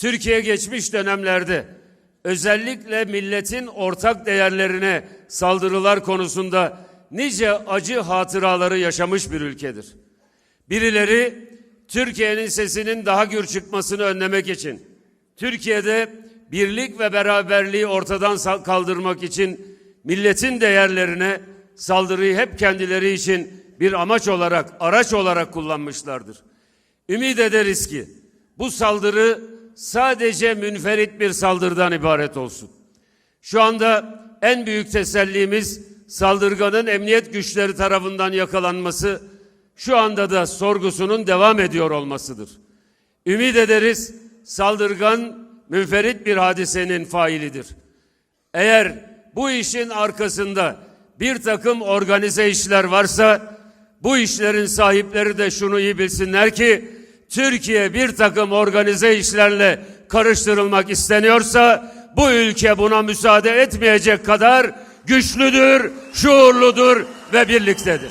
Türkiye geçmiş dönemlerde özellikle milletin ortak değerlerine saldırılar konusunda nice acı hatıraları yaşamış bir ülkedir. Birileri Türkiye'nin sesinin daha gür çıkmasını önlemek için, Türkiye'de birlik ve beraberliği ortadan kaldırmak için milletin değerlerine saldırıyı hep kendileri için bir amaç olarak, araç olarak kullanmışlardır. Ümit ederiz ki bu saldırı sadece münferit bir saldırıdan ibaret olsun. Şu anda en büyük tesellimiz saldırganın emniyet güçleri tarafından yakalanması, şu anda da sorgusunun devam ediyor olmasıdır. Ümit ederiz saldırgan münferit bir hadisenin failidir. Eğer bu işin arkasında bir takım organize işler varsa bu işlerin sahipleri de şunu iyi bilsinler ki Türkiye bir takım organize işlerle karıştırılmak isteniyorsa bu ülke buna müsaade etmeyecek kadar güçlüdür, şuurludur ve birliktedir.